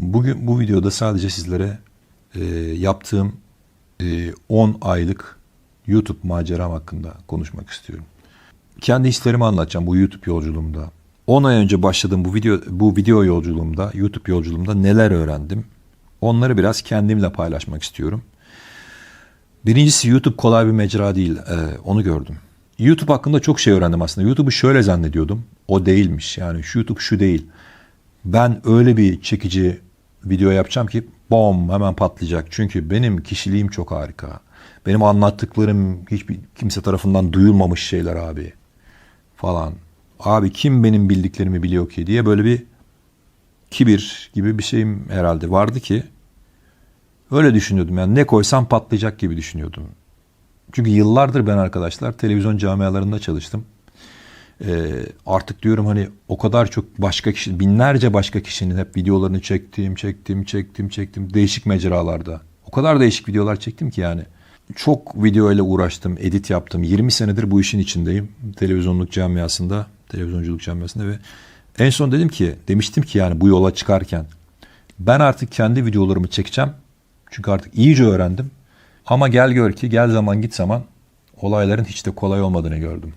Bugün bu videoda sadece sizlere e, yaptığım e, 10 aylık YouTube maceram hakkında konuşmak istiyorum. Kendi hislerimi anlatacağım bu YouTube yolculuğumda. 10 ay önce başladığım bu video bu video yolculuğumda, YouTube yolculuğumda neler öğrendim? Onları biraz kendimle paylaşmak istiyorum. Birincisi YouTube kolay bir mecra değil. Ee, onu gördüm. YouTube hakkında çok şey öğrendim aslında. YouTube'u şöyle zannediyordum. O değilmiş. Yani şu YouTube şu değil. Ben öyle bir çekici video yapacağım ki bom hemen patlayacak. Çünkü benim kişiliğim çok harika. Benim anlattıklarım hiçbir kimse tarafından duyulmamış şeyler abi. Falan. Abi kim benim bildiklerimi biliyor ki diye böyle bir kibir gibi bir şeyim herhalde vardı ki öyle düşünüyordum. Yani ne koysam patlayacak gibi düşünüyordum. Çünkü yıllardır ben arkadaşlar televizyon camialarında çalıştım. Ee, artık diyorum hani o kadar çok başka kişi, binlerce başka kişinin hep videolarını çektim, çektim, çektim, çektim. Değişik mecralarda. O kadar değişik videolar çektim ki yani. Çok video ile uğraştım, edit yaptım. 20 senedir bu işin içindeyim. Televizyonluk camiasında, televizyonculuk camiasında ve en son dedim ki, demiştim ki yani bu yola çıkarken ben artık kendi videolarımı çekeceğim. Çünkü artık iyice öğrendim. Ama gel gör ki gel zaman git zaman olayların hiç de kolay olmadığını gördüm.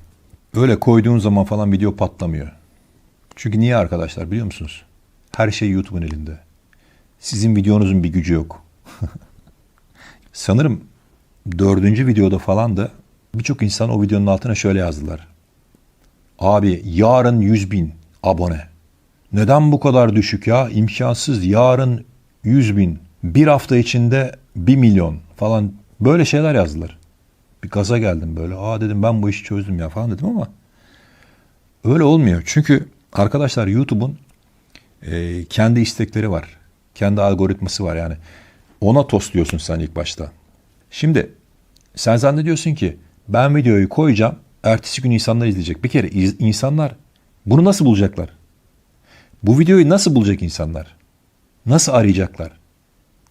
Öyle koyduğun zaman falan video patlamıyor. Çünkü niye arkadaşlar biliyor musunuz? Her şey YouTube'un elinde. Sizin videonuzun bir gücü yok. Sanırım dördüncü videoda falan da birçok insan o videonun altına şöyle yazdılar. Abi yarın 100 bin abone. Neden bu kadar düşük ya? İmkansız. Yarın 100 bin. Bir hafta içinde 1 milyon falan böyle şeyler yazdılar. Bir gaza geldim böyle. Aa dedim ben bu işi çözdüm ya falan dedim ama öyle olmuyor. Çünkü arkadaşlar YouTube'un e, kendi istekleri var. Kendi algoritması var yani. Ona tosluyorsun sen ilk başta. Şimdi sen zannediyorsun ki ben videoyu koyacağım. Ertesi gün insanlar izleyecek. Bir kere iz- insanlar bunu nasıl bulacaklar? Bu videoyu nasıl bulacak insanlar? Nasıl arayacaklar?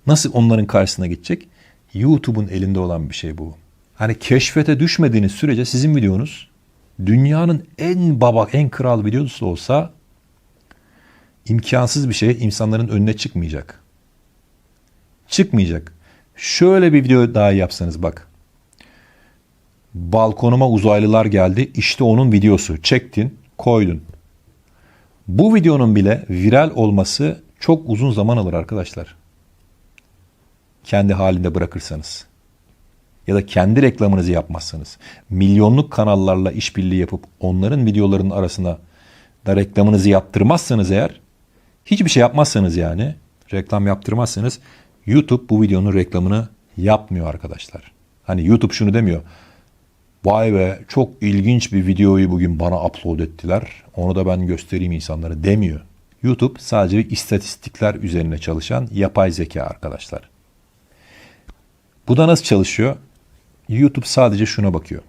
Nasıl onların karşısına geçecek? YouTube'un elinde olan bir şey bu. Hani keşfete düşmediğiniz sürece sizin videonuz dünyanın en baba, en kral videosu olsa imkansız bir şey insanların önüne çıkmayacak. Çıkmayacak. Şöyle bir video daha yapsanız bak. Balkonuma uzaylılar geldi. İşte onun videosu. Çektin, koydun. Bu videonun bile viral olması çok uzun zaman alır arkadaşlar. Kendi halinde bırakırsanız. Ya da kendi reklamınızı yapmazsanız. Milyonluk kanallarla işbirliği yapıp onların videolarının arasına da reklamınızı yaptırmazsanız eğer hiçbir şey yapmazsanız yani reklam yaptırmazsanız YouTube bu videonun reklamını yapmıyor arkadaşlar. Hani YouTube şunu demiyor. Vay be çok ilginç bir videoyu bugün bana upload ettiler. Onu da ben göstereyim insanlara demiyor. YouTube sadece istatistikler üzerine çalışan yapay zeka arkadaşlar. Bu da nasıl çalışıyor? YouTube sadece şuna bakıyor.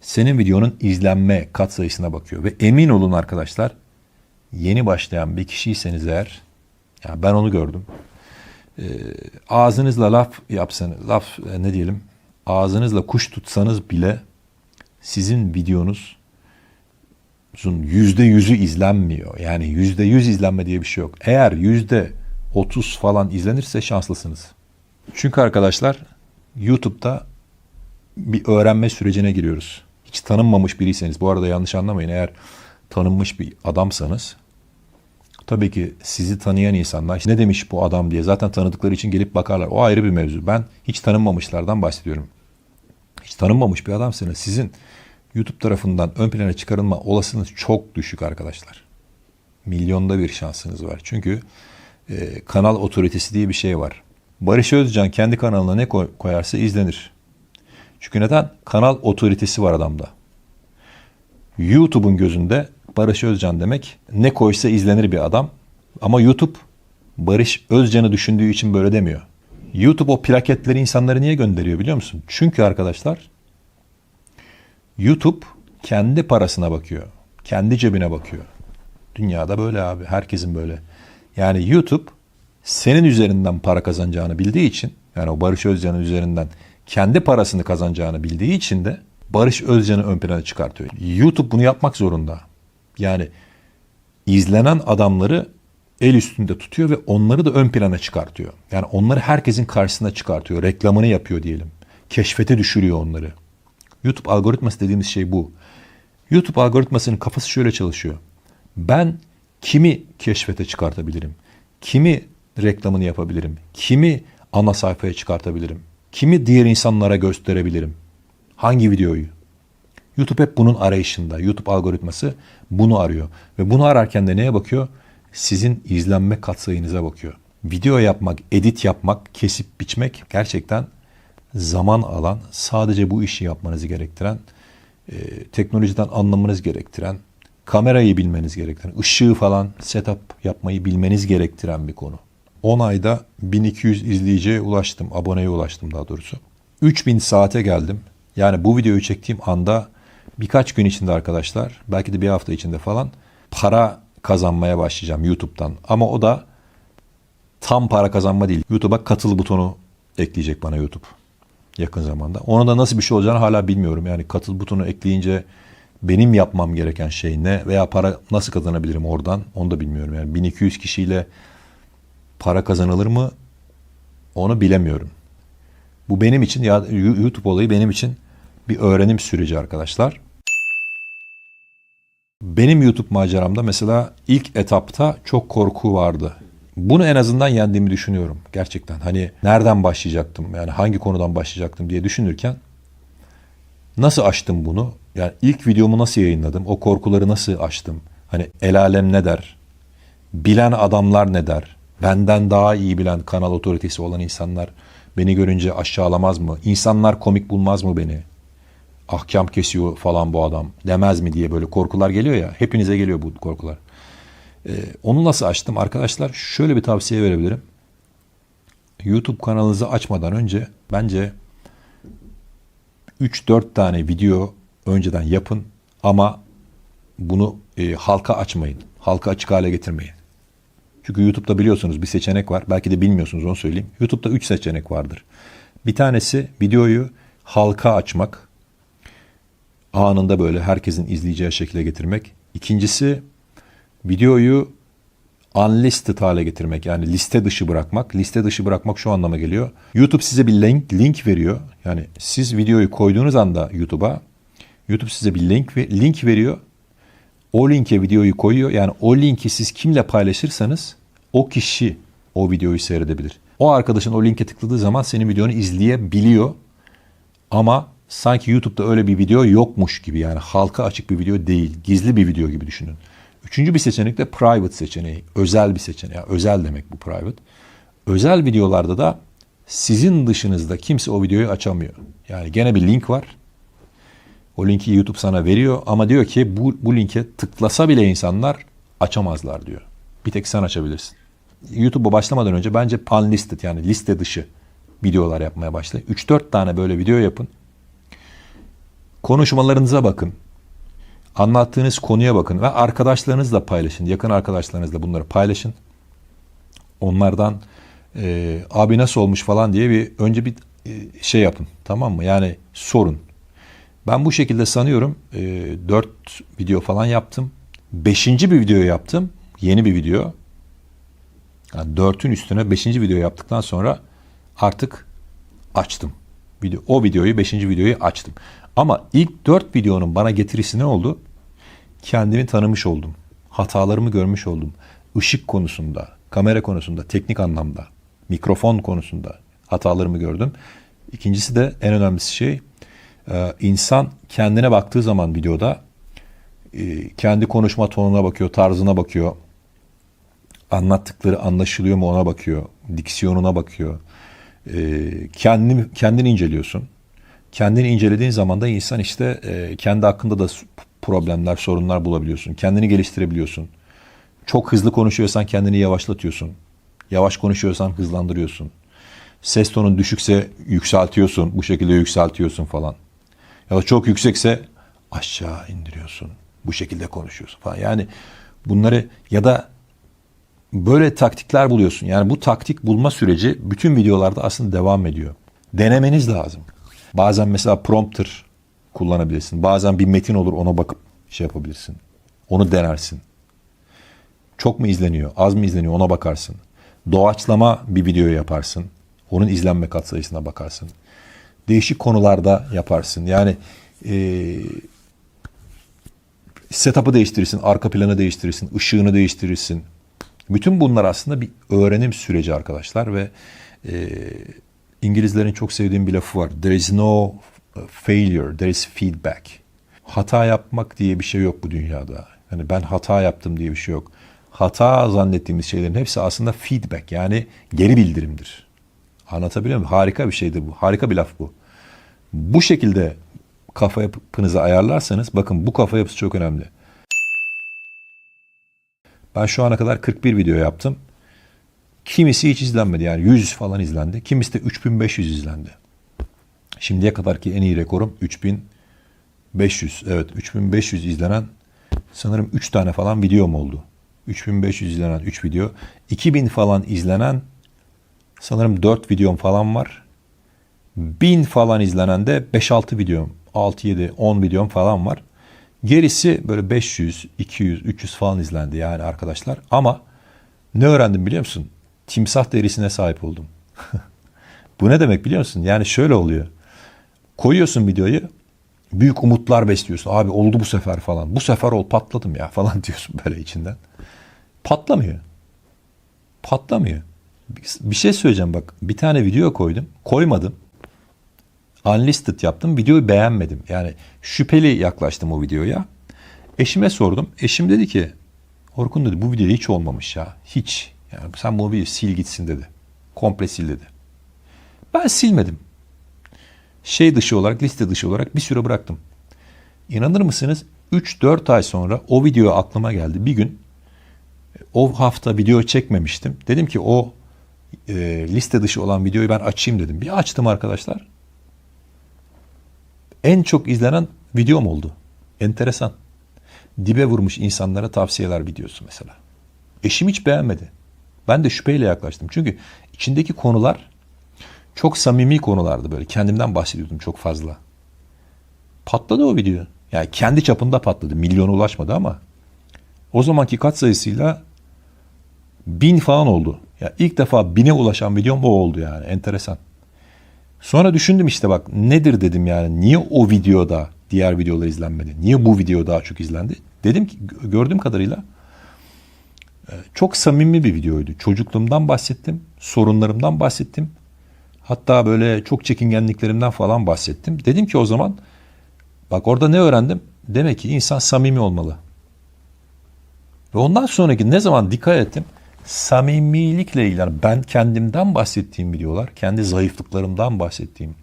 Senin videonun izlenme katsayısına bakıyor. Ve emin olun arkadaşlar yeni başlayan bir kişiyseniz eğer ya ben onu gördüm. Ee, ağzınızla laf yapsanız, laf e, ne diyelim ağzınızla kuş tutsanız bile sizin videonuz yüzde yüzü izlenmiyor. Yani yüzde yüz izlenme diye bir şey yok. Eğer yüzde otuz falan izlenirse şanslısınız. Çünkü arkadaşlar YouTube'da bir öğrenme sürecine giriyoruz. Hiç tanınmamış biriyseniz, bu arada yanlış anlamayın eğer tanınmış bir adamsanız tabii ki sizi tanıyan insanlar ne demiş bu adam diye zaten tanıdıkları için gelip bakarlar. O ayrı bir mevzu. Ben hiç tanınmamışlardan bahsediyorum. Hiç tanınmamış bir adamsanız sizin YouTube tarafından ön plana çıkarılma olasılığınız çok düşük arkadaşlar. Milyonda bir şansınız var. Çünkü e, kanal otoritesi diye bir şey var. Barış Özcan kendi kanalına ne koy- koyarsa izlenir. Çünkü neden? Kanal otoritesi var adamda. YouTube'un gözünde Barış Özcan demek ne koysa izlenir bir adam. Ama YouTube Barış Özcan'ı düşündüğü için böyle demiyor. YouTube o plaketleri insanlara niye gönderiyor biliyor musun? Çünkü arkadaşlar YouTube kendi parasına bakıyor. Kendi cebine bakıyor. Dünyada böyle abi. Herkesin böyle. Yani YouTube senin üzerinden para kazanacağını bildiği için yani o Barış Özcan'ın üzerinden kendi parasını kazanacağını bildiği için de Barış Özcan'ı ön plana çıkartıyor. YouTube bunu yapmak zorunda. Yani izlenen adamları el üstünde tutuyor ve onları da ön plana çıkartıyor. Yani onları herkesin karşısına çıkartıyor. Reklamını yapıyor diyelim. Keşfete düşürüyor onları. YouTube algoritması dediğimiz şey bu. YouTube algoritmasının kafası şöyle çalışıyor. Ben kimi keşfete çıkartabilirim? Kimi reklamını yapabilirim? Kimi ana sayfaya çıkartabilirim? Kimi diğer insanlara gösterebilirim? Hangi videoyu? YouTube hep bunun arayışında. YouTube algoritması bunu arıyor. Ve bunu ararken de neye bakıyor? Sizin izlenme katsayınıza bakıyor. Video yapmak, edit yapmak, kesip biçmek gerçekten zaman alan, sadece bu işi yapmanızı gerektiren, e, teknolojiden anlamanız gerektiren, kamerayı bilmeniz gerektiren, ışığı falan setup yapmayı bilmeniz gerektiren bir konu. 10 ayda 1200 izleyiciye ulaştım, aboneye ulaştım daha doğrusu. 3000 saate geldim. Yani bu videoyu çektiğim anda birkaç gün içinde arkadaşlar, belki de bir hafta içinde falan para kazanmaya başlayacağım YouTube'dan. Ama o da tam para kazanma değil. YouTube'a katıl butonu ekleyecek bana YouTube yakın zamanda. Ona da nasıl bir şey olacağını hala bilmiyorum. Yani katıl butonu ekleyince benim yapmam gereken şey ne veya para nasıl kazanabilirim oradan onu da bilmiyorum. Yani 1200 kişiyle para kazanılır mı onu bilemiyorum. Bu benim için ya YouTube olayı benim için bir öğrenim süreci arkadaşlar. Benim YouTube maceramda mesela ilk etapta çok korku vardı. Bunu en azından yendiğimi düşünüyorum gerçekten. Hani nereden başlayacaktım yani hangi konudan başlayacaktım diye düşünürken nasıl aştım bunu? Yani ilk videomu nasıl yayınladım? O korkuları nasıl aştım? Hani el alem ne der? Bilen adamlar ne der? Benden daha iyi bilen kanal otoritesi olan insanlar beni görünce aşağılamaz mı? İnsanlar komik bulmaz mı beni? Ahkam kesiyor falan bu adam demez mi diye böyle korkular geliyor ya. Hepinize geliyor bu korkular. Ee, onu nasıl açtım? Arkadaşlar şöyle bir tavsiye verebilirim. YouTube kanalınızı açmadan önce bence 3-4 tane video önceden yapın ama bunu e, halka açmayın. Halka açık hale getirmeyin. Çünkü YouTube'da biliyorsunuz bir seçenek var. Belki de bilmiyorsunuz onu söyleyeyim. YouTube'da 3 seçenek vardır. Bir tanesi videoyu halka açmak. Anında böyle herkesin izleyeceği şekilde getirmek. İkincisi videoyu unlisted hale getirmek yani liste dışı bırakmak. Liste dışı bırakmak şu anlama geliyor. YouTube size bir link, link veriyor. Yani siz videoyu koyduğunuz anda YouTube'a YouTube size bir link link veriyor. O linke videoyu koyuyor. Yani o linki siz kimle paylaşırsanız o kişi o videoyu seyredebilir. O arkadaşın o linke tıkladığı zaman senin videonu izleyebiliyor. Ama sanki YouTube'da öyle bir video yokmuş gibi yani halka açık bir video değil. Gizli bir video gibi düşünün. Üçüncü bir seçenek de private seçeneği. Özel bir seçeneği. Yani özel demek bu private. Özel videolarda da sizin dışınızda kimse o videoyu açamıyor. Yani gene bir link var. O linki YouTube sana veriyor ama diyor ki bu, bu linke tıklasa bile insanlar açamazlar diyor. Bir tek sen açabilirsin. YouTube'a başlamadan önce bence unlisted yani liste dışı videolar yapmaya başlayın. 3-4 tane böyle video yapın. Konuşmalarınıza bakın. Anlattığınız konuya bakın ve arkadaşlarınızla paylaşın. Yakın arkadaşlarınızla bunları paylaşın. Onlardan e, abi nasıl olmuş falan diye bir önce bir e, şey yapın. Tamam mı? Yani sorun. Ben bu şekilde sanıyorum e, 4 video falan yaptım. Beşinci bir video yaptım. Yeni bir video. Yani 4'ün üstüne beşinci video yaptıktan sonra artık açtım. Video, o videoyu, beşinci videoyu açtım. Ama ilk dört videonun bana getirisi ne oldu? Kendimi tanımış oldum. Hatalarımı görmüş oldum. Işık konusunda, kamera konusunda, teknik anlamda, mikrofon konusunda hatalarımı gördüm. İkincisi de en önemlisi şey insan kendine baktığı zaman videoda e, kendi konuşma tonuna bakıyor, tarzına bakıyor. Anlattıkları anlaşılıyor mu ona bakıyor. Diksiyonuna bakıyor. E, kendini, kendini inceliyorsun kendini incelediğin zaman da insan işte e, kendi hakkında da problemler, sorunlar bulabiliyorsun. Kendini geliştirebiliyorsun. Çok hızlı konuşuyorsan kendini yavaşlatıyorsun. Yavaş konuşuyorsan hızlandırıyorsun. Ses tonun düşükse yükseltiyorsun. Bu şekilde yükseltiyorsun falan. Ya çok yüksekse aşağı indiriyorsun. Bu şekilde konuşuyorsun falan. Yani bunları ya da böyle taktikler buluyorsun. Yani bu taktik bulma süreci bütün videolarda aslında devam ediyor. Denemeniz lazım. Bazen mesela prompter kullanabilirsin. Bazen bir metin olur ona bakıp şey yapabilirsin. Onu denersin. Çok mu izleniyor, az mı izleniyor ona bakarsın. Doğaçlama bir video yaparsın. Onun izlenme katsayısına bakarsın. Değişik konularda yaparsın. Yani e, setup'ı değiştirirsin, arka planı değiştirirsin, ışığını değiştirirsin. Bütün bunlar aslında bir öğrenim süreci arkadaşlar ve e, İngilizlerin çok sevdiğim bir lafı var. There is no failure, there is feedback. Hata yapmak diye bir şey yok bu dünyada. Yani ben hata yaptım diye bir şey yok. Hata zannettiğimiz şeylerin hepsi aslında feedback yani geri bildirimdir. Anlatabiliyor muyum? Harika bir şeydir bu. Harika bir laf bu. Bu şekilde kafa yapınızı ayarlarsanız bakın bu kafa yapısı çok önemli. Ben şu ana kadar 41 video yaptım. Kimisi hiç izlenmedi yani 100 falan izlendi. Kimisi de 3500 izlendi. Şimdiye kadarki en iyi rekorum 3500. Evet 3500 izlenen sanırım 3 tane falan videom oldu. 3500 izlenen 3 video. 2000 falan izlenen sanırım 4 videom falan var. 1000 falan izlenen de 5-6 videom, 6-7, 10 videom falan var. Gerisi böyle 500, 200, 300 falan izlendi yani arkadaşlar. Ama ne öğrendim biliyor musun? Timsah derisine sahip oldum. Bu ne demek biliyor musun? Yani şöyle oluyor. Koyuyorsun videoyu, büyük umutlar besliyorsun. Abi oldu bu sefer falan. Bu sefer ol patladım ya falan diyorsun böyle içinden. Patlamıyor. Patlamıyor. Bir şey söyleyeceğim bak. Bir tane video koydum. Koymadım. Unlisted yaptım. Videoyu beğenmedim. Yani şüpheli yaklaştım o videoya. Eşime sordum. Eşim dedi ki Orkun dedi bu video hiç olmamış ya. Hiç. Yani sen bu videoyu sil gitsin dedi. Komple sil dedi. Ben silmedim. Şey dışı olarak, liste dışı olarak bir süre bıraktım. İnanır mısınız? 3-4 ay sonra o video aklıma geldi. Bir gün o hafta video çekmemiştim. Dedim ki o e, liste dışı olan videoyu ben açayım dedim. Bir açtım arkadaşlar. En çok izlenen videom oldu. Enteresan. Dibe vurmuş insanlara tavsiyeler videosu mesela. Eşim hiç beğenmedi. Ben de şüpheyle yaklaştım. Çünkü içindeki konular çok samimi konulardı böyle. Kendimden bahsediyordum çok fazla. Patladı o video. Yani kendi çapında patladı. Milyona ulaşmadı ama o zamanki kat sayısıyla bin falan oldu. Ya ilk defa bine ulaşan videom o oldu yani. Enteresan. Sonra düşündüm işte bak nedir dedim yani. Niye o videoda diğer videolar izlenmedi? Niye bu video daha çok izlendi? Dedim ki gördüğüm kadarıyla çok samimi bir videoydu. Çocukluğumdan bahsettim, sorunlarımdan bahsettim. Hatta böyle çok çekingenliklerimden falan bahsettim. Dedim ki o zaman bak orada ne öğrendim? Demek ki insan samimi olmalı. Ve ondan sonraki ne zaman dikkat ettim? Samimilikle ilgili ben kendimden bahsettiğim videolar, kendi zayıflıklarımdan bahsettiğim,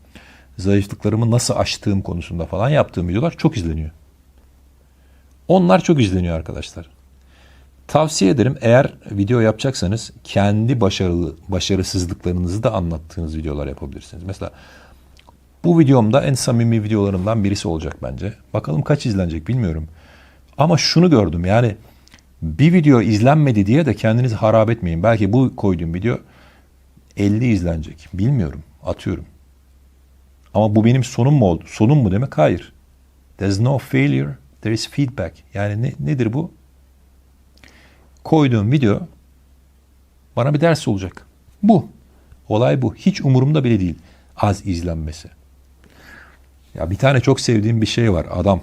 zayıflıklarımı nasıl aştığım konusunda falan yaptığım videolar çok izleniyor. Onlar çok izleniyor arkadaşlar. Tavsiye ederim eğer video yapacaksanız kendi başarılı başarısızlıklarınızı da anlattığınız videolar yapabilirsiniz. Mesela bu videomda en samimi videolarımdan birisi olacak bence. Bakalım kaç izlenecek bilmiyorum. Ama şunu gördüm yani bir video izlenmedi diye de kendinizi harap etmeyin. Belki bu koyduğum video 50 izlenecek. Bilmiyorum. Atıyorum. Ama bu benim sonum mu oldu? Sonum mu demek? Hayır. There's no failure. There is feedback. Yani ne, nedir bu? koyduğum video bana bir ders olacak. Bu. Olay bu. Hiç umurumda bile değil. Az izlenmesi. Ya bir tane çok sevdiğim bir şey var. Adam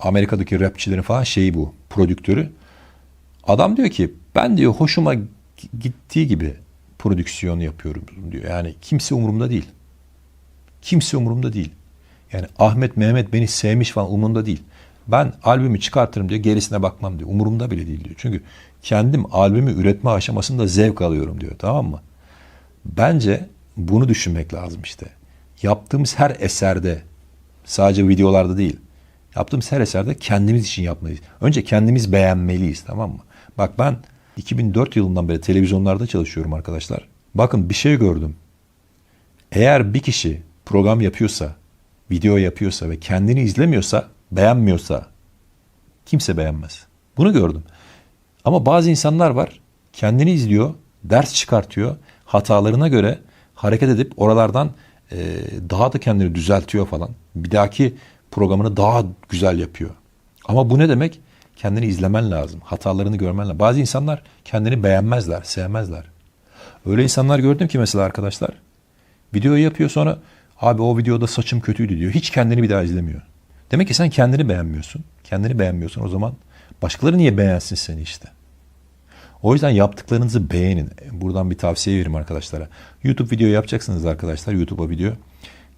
Amerika'daki rapçilerin falan şeyi bu. Prodüktörü. Adam diyor ki ben diyor hoşuma gittiği gibi prodüksiyon yapıyorum diyor. Yani kimse umurumda değil. Kimse umurumda değil. Yani Ahmet Mehmet beni sevmiş falan umurumda değil. Ben albümü çıkartırım diyor gerisine bakmam diyor. Umurumda bile değil diyor. Çünkü kendim albümü üretme aşamasında zevk alıyorum diyor tamam mı? Bence bunu düşünmek lazım işte. Yaptığımız her eserde sadece videolarda değil. Yaptığımız her eserde kendimiz için yapmalıyız. Önce kendimiz beğenmeliyiz tamam mı? Bak ben 2004 yılından beri televizyonlarda çalışıyorum arkadaşlar. Bakın bir şey gördüm. Eğer bir kişi program yapıyorsa, video yapıyorsa ve kendini izlemiyorsa, beğenmiyorsa kimse beğenmez. Bunu gördüm. Ama bazı insanlar var kendini izliyor, ders çıkartıyor, hatalarına göre hareket edip oralardan e, daha da kendini düzeltiyor falan. Bir dahaki programını daha güzel yapıyor. Ama bu ne demek? Kendini izlemen lazım. Hatalarını görmen lazım. Bazı insanlar kendini beğenmezler, sevmezler. Öyle insanlar gördüm ki mesela arkadaşlar. Videoyu yapıyor sonra abi o videoda saçım kötüydü diyor. Hiç kendini bir daha izlemiyor. Demek ki sen kendini beğenmiyorsun. Kendini beğenmiyorsun o zaman başkaları niye beğensin seni işte. O yüzden yaptıklarınızı beğenin. Buradan bir tavsiye vereyim arkadaşlara. YouTube video yapacaksınız arkadaşlar. YouTube'a video.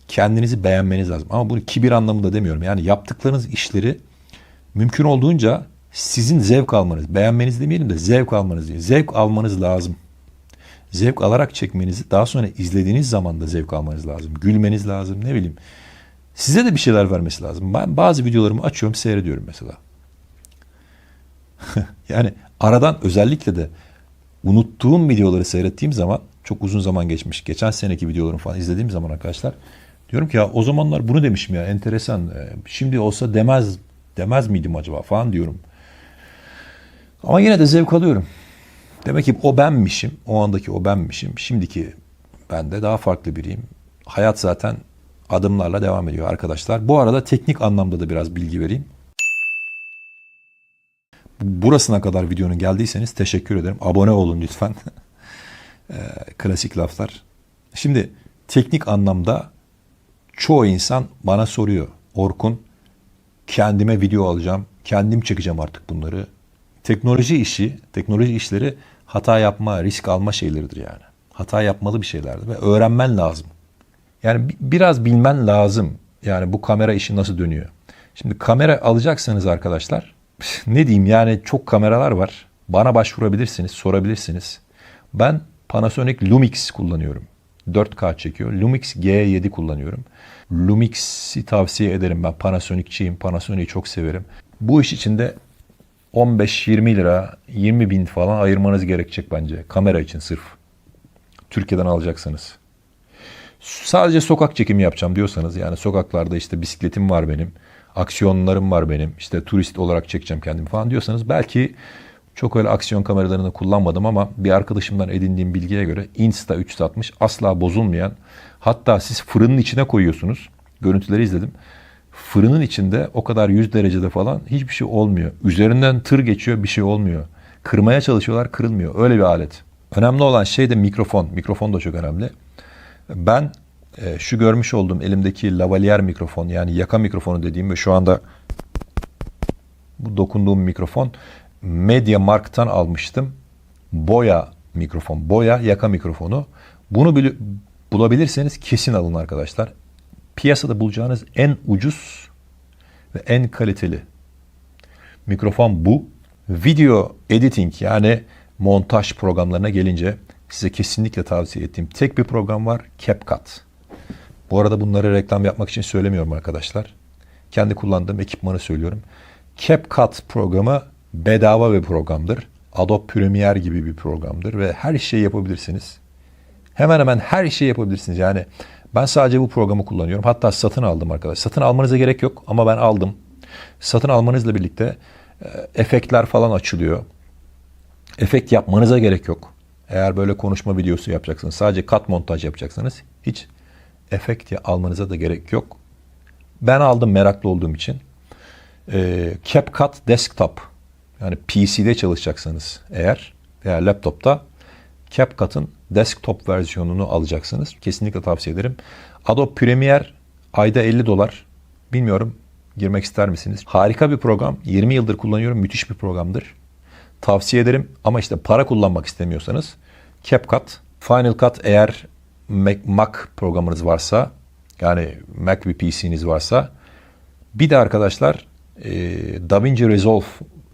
Kendinizi beğenmeniz lazım. Ama bunu kibir anlamında demiyorum. Yani yaptıklarınız işleri mümkün olduğunca sizin zevk almanız, beğenmeniz demeyelim de zevk almanız değil. Zevk almanız lazım. Zevk alarak çekmenizi daha sonra izlediğiniz zaman da zevk almanız lazım. Gülmeniz lazım ne bileyim. Size de bir şeyler vermesi lazım. Ben bazı videolarımı açıyorum seyrediyorum mesela. yani aradan özellikle de unuttuğum videoları seyrettiğim zaman çok uzun zaman geçmiş. Geçen seneki videolarımı falan izlediğim zaman arkadaşlar diyorum ki ya o zamanlar bunu demişim ya enteresan. Ee, Şimdi olsa demez demez miydim acaba falan diyorum. Ama yine de zevk alıyorum. Demek ki o benmişim. O andaki o benmişim. Şimdiki ben de daha farklı biriyim. Hayat zaten adımlarla devam ediyor arkadaşlar. Bu arada teknik anlamda da biraz bilgi vereyim. Burasına kadar videonun geldiyseniz teşekkür ederim. Abone olun lütfen. Ee, Klasik laflar. Şimdi teknik anlamda çoğu insan bana soruyor. Orkun kendime video alacağım. Kendim çekeceğim artık bunları. Teknoloji işi, teknoloji işleri hata yapma, risk alma şeyleridir yani. Hata yapmalı bir şeylerdir ve öğrenmen lazım. Yani bi- biraz bilmen lazım. Yani bu kamera işi nasıl dönüyor. Şimdi kamera alacaksanız arkadaşlar ne diyeyim yani çok kameralar var. Bana başvurabilirsiniz, sorabilirsiniz. Ben Panasonic Lumix kullanıyorum. 4K çekiyor. Lumix G7 kullanıyorum. Lumix'i tavsiye ederim ben. Panasonic'çiyim. Panasonic'i çok severim. Bu iş için de 15-20 lira, 20 bin falan ayırmanız gerekecek bence. Kamera için sırf. Türkiye'den alacaksanız. Sadece sokak çekimi yapacağım diyorsanız yani sokaklarda işte bisikletim var benim. Aksiyonlarım var benim. işte turist olarak çekeceğim kendimi falan diyorsanız belki çok öyle aksiyon kameralarını kullanmadım ama bir arkadaşımdan edindiğim bilgiye göre Insta 360 asla bozulmayan hatta siz fırının içine koyuyorsunuz. Görüntüleri izledim. Fırının içinde o kadar 100 derecede falan hiçbir şey olmuyor. Üzerinden tır geçiyor bir şey olmuyor. Kırmaya çalışıyorlar kırılmıyor. Öyle bir alet. Önemli olan şey de mikrofon. Mikrofon da çok önemli. Ben e, şu görmüş olduğum elimdeki lavalier mikrofon yani yaka mikrofonu dediğim ve şu anda bu dokunduğum mikrofon Media Markt'tan almıştım. Boya mikrofon, boya yaka mikrofonu. Bunu bili- bulabilirseniz kesin alın arkadaşlar. Piyasada bulacağınız en ucuz ve en kaliteli mikrofon bu. Video editing yani montaj programlarına gelince size kesinlikle tavsiye ettiğim tek bir program var. CapCut. Bu arada bunları reklam yapmak için söylemiyorum arkadaşlar. Kendi kullandığım ekipmanı söylüyorum. CapCut programı bedava bir programdır. Adobe Premiere gibi bir programdır ve her şeyi yapabilirsiniz. Hemen hemen her şeyi yapabilirsiniz. Yani ben sadece bu programı kullanıyorum. Hatta satın aldım arkadaşlar. Satın almanıza gerek yok ama ben aldım. Satın almanızla birlikte e, efektler falan açılıyor. Efekt yapmanıza gerek yok. Eğer böyle konuşma videosu yapacaksınız, sadece kat montaj yapacaksanız hiç efekt almanıza da gerek yok. Ben aldım meraklı olduğum için. Ee, CapCut Desktop yani PC'de çalışacaksanız eğer veya laptopta CapCut'ın desktop versiyonunu alacaksınız. Kesinlikle tavsiye ederim. Adobe Premiere ayda 50 dolar. Bilmiyorum girmek ister misiniz? Harika bir program. 20 yıldır kullanıyorum. Müthiş bir programdır. Tavsiye ederim ama işte para kullanmak istemiyorsanız CapCut, Final Cut eğer Mac, programınız varsa yani Mac bir PC'niz varsa bir de arkadaşlar DaVinci Resolve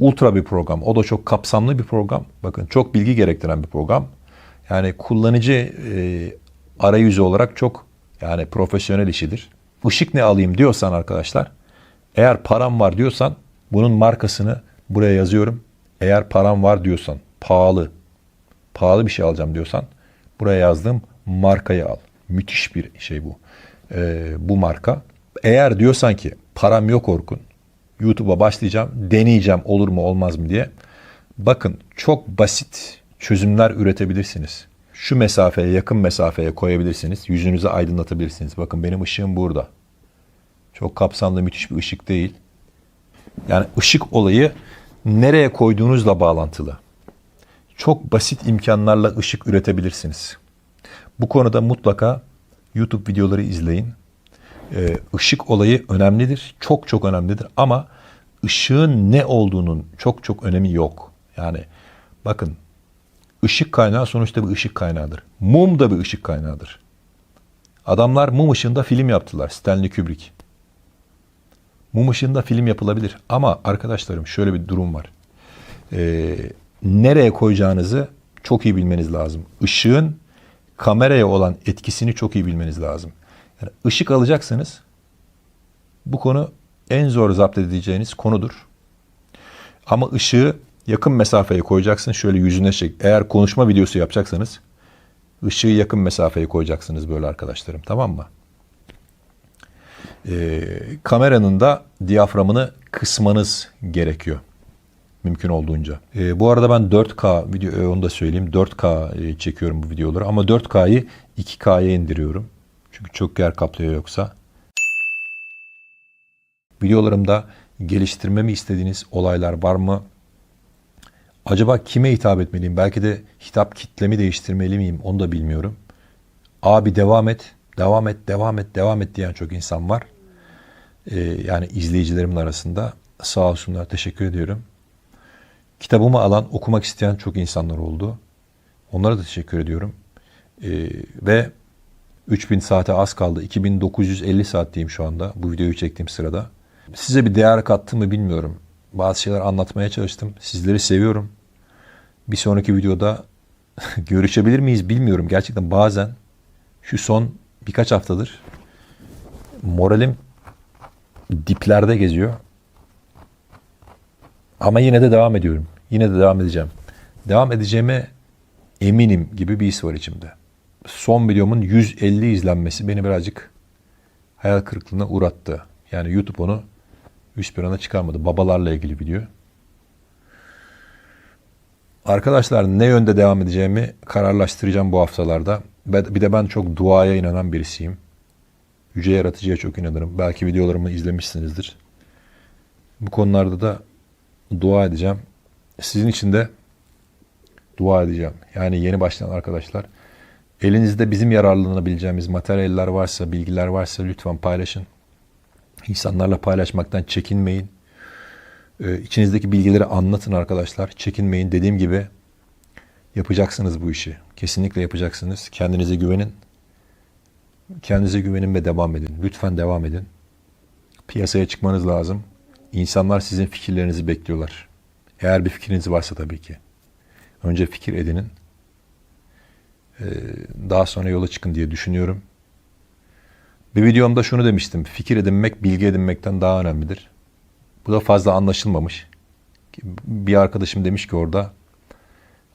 Ultra bir program. O da çok kapsamlı bir program. Bakın çok bilgi gerektiren bir program. Yani kullanıcı e, arayüzü olarak çok yani profesyonel işidir. Işık ne alayım diyorsan arkadaşlar eğer param var diyorsan bunun markasını buraya yazıyorum. Eğer param var diyorsan pahalı pahalı bir şey alacağım diyorsan buraya yazdığım markayı al. Müthiş bir şey bu. Ee, bu marka. Eğer diyorsan ki param yok Orkun YouTube'a başlayacağım deneyeceğim olur mu olmaz mı diye. Bakın çok basit çözümler üretebilirsiniz. Şu mesafeye yakın mesafeye koyabilirsiniz. Yüzünüzü aydınlatabilirsiniz. Bakın benim ışığım burada. Çok kapsamlı müthiş bir ışık değil. Yani ışık olayı nereye koyduğunuzla bağlantılı. Çok basit imkanlarla ışık üretebilirsiniz. Bu konuda mutlaka YouTube videoları izleyin. Ee, ışık olayı önemlidir. Çok çok önemlidir ama ışığın ne olduğunun çok çok önemi yok. Yani bakın ışık kaynağı sonuçta bir ışık kaynağıdır. Mum da bir ışık kaynağıdır. Adamlar mum ışığında film yaptılar. Stanley Kubrick. Mum ışığında film yapılabilir. Ama arkadaşlarım şöyle bir durum var. Ee, nereye koyacağınızı çok iyi bilmeniz lazım. Işığın kameraya olan etkisini çok iyi bilmeniz lazım. Yani ışık alacaksınız. Bu konu en zor zapt edeceğiniz konudur. Ama ışığı yakın mesafeye koyacaksın. Şöyle yüzüne çek. Eğer konuşma videosu yapacaksanız ışığı yakın mesafeye koyacaksınız böyle arkadaşlarım. Tamam mı? Ee, kameranın da diyaframını kısmanız gerekiyor. Mümkün olduğunca. Ee, bu arada ben 4K video e, onu da söyleyeyim. 4K e, çekiyorum bu videoları ama 4K'yı 2K'ya indiriyorum. Çünkü çok yer kaplıyor yoksa. Videolarımda geliştirmemi istediğiniz olaylar var mı? Acaba kime hitap etmeliyim? Belki de hitap kitlemi değiştirmeli miyim? Onu da bilmiyorum. Abi devam et, devam et, devam et, devam et diyen çok insan var. Ee, yani izleyicilerimin arasında. Sağ olsunlar, teşekkür ediyorum. Kitabımı alan, okumak isteyen çok insanlar oldu. Onlara da teşekkür ediyorum. Ee, ve 3000 saate az kaldı. 2950 saat diyeyim şu anda bu videoyu çektiğim sırada. Size bir değer kattım mı bilmiyorum. Bazı şeyler anlatmaya çalıştım. Sizleri seviyorum. Bir sonraki videoda görüşebilir miyiz bilmiyorum. Gerçekten bazen şu son birkaç haftadır moralim diplerde geziyor. Ama yine de devam ediyorum. Yine de devam edeceğim. Devam edeceğime eminim gibi bir his var içimde. Son videomun 150 izlenmesi beni birazcık hayal kırıklığına uğrattı. Yani YouTube onu üst plana çıkarmadı. Babalarla ilgili video. Arkadaşlar ne yönde devam edeceğimi kararlaştıracağım bu haftalarda. Bir de ben çok duaya inanan birisiyim. Yüce Yaratıcı'ya çok inanırım. Belki videolarımı izlemişsinizdir. Bu konularda da dua edeceğim. Sizin için de dua edeceğim. Yani yeni başlayan arkadaşlar. Elinizde bizim yararlanabileceğimiz materyaller varsa, bilgiler varsa lütfen paylaşın. İnsanlarla paylaşmaktan çekinmeyin. Ee, içinizdeki bilgileri anlatın arkadaşlar. Çekinmeyin. Dediğim gibi yapacaksınız bu işi. Kesinlikle yapacaksınız. Kendinize güvenin. Kendinize güvenin ve devam edin. Lütfen devam edin. Piyasaya çıkmanız lazım. İnsanlar sizin fikirlerinizi bekliyorlar. Eğer bir fikriniz varsa tabii ki. Önce fikir edinin. Ee, daha sonra yola çıkın diye düşünüyorum. Bir videomda şunu demiştim. Fikir edinmek bilgi edinmekten daha önemlidir. Bu da fazla anlaşılmamış. Bir arkadaşım demiş ki orada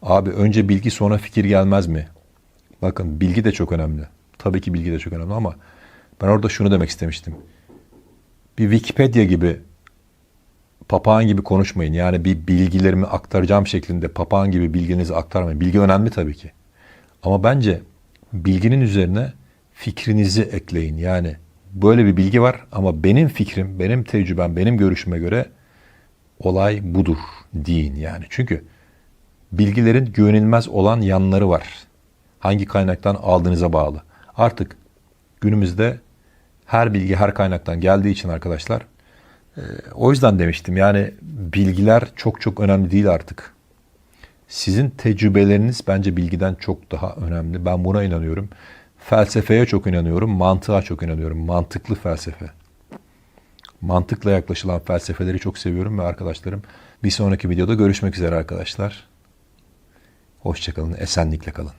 abi önce bilgi sonra fikir gelmez mi? Bakın bilgi de çok önemli. Tabii ki bilgi de çok önemli ama ben orada şunu demek istemiştim. Bir Wikipedia gibi papağan gibi konuşmayın. Yani bir bilgilerimi aktaracağım şeklinde papağan gibi bilginizi aktarmayın. Bilgi önemli tabii ki. Ama bence bilginin üzerine fikrinizi ekleyin. Yani böyle bir bilgi var ama benim fikrim, benim tecrübem, benim görüşüme göre olay budur deyin yani. Çünkü bilgilerin güvenilmez olan yanları var. Hangi kaynaktan aldığınıza bağlı. Artık günümüzde her bilgi her kaynaktan geldiği için arkadaşlar e, o yüzden demiştim yani bilgiler çok çok önemli değil artık. Sizin tecrübeleriniz bence bilgiden çok daha önemli. Ben buna inanıyorum. Felsefeye çok inanıyorum, mantığa çok inanıyorum. Mantıklı felsefe. Mantıkla yaklaşılan felsefeleri çok seviyorum ve arkadaşlarım bir sonraki videoda görüşmek üzere arkadaşlar. Hoşçakalın, esenlikle kalın.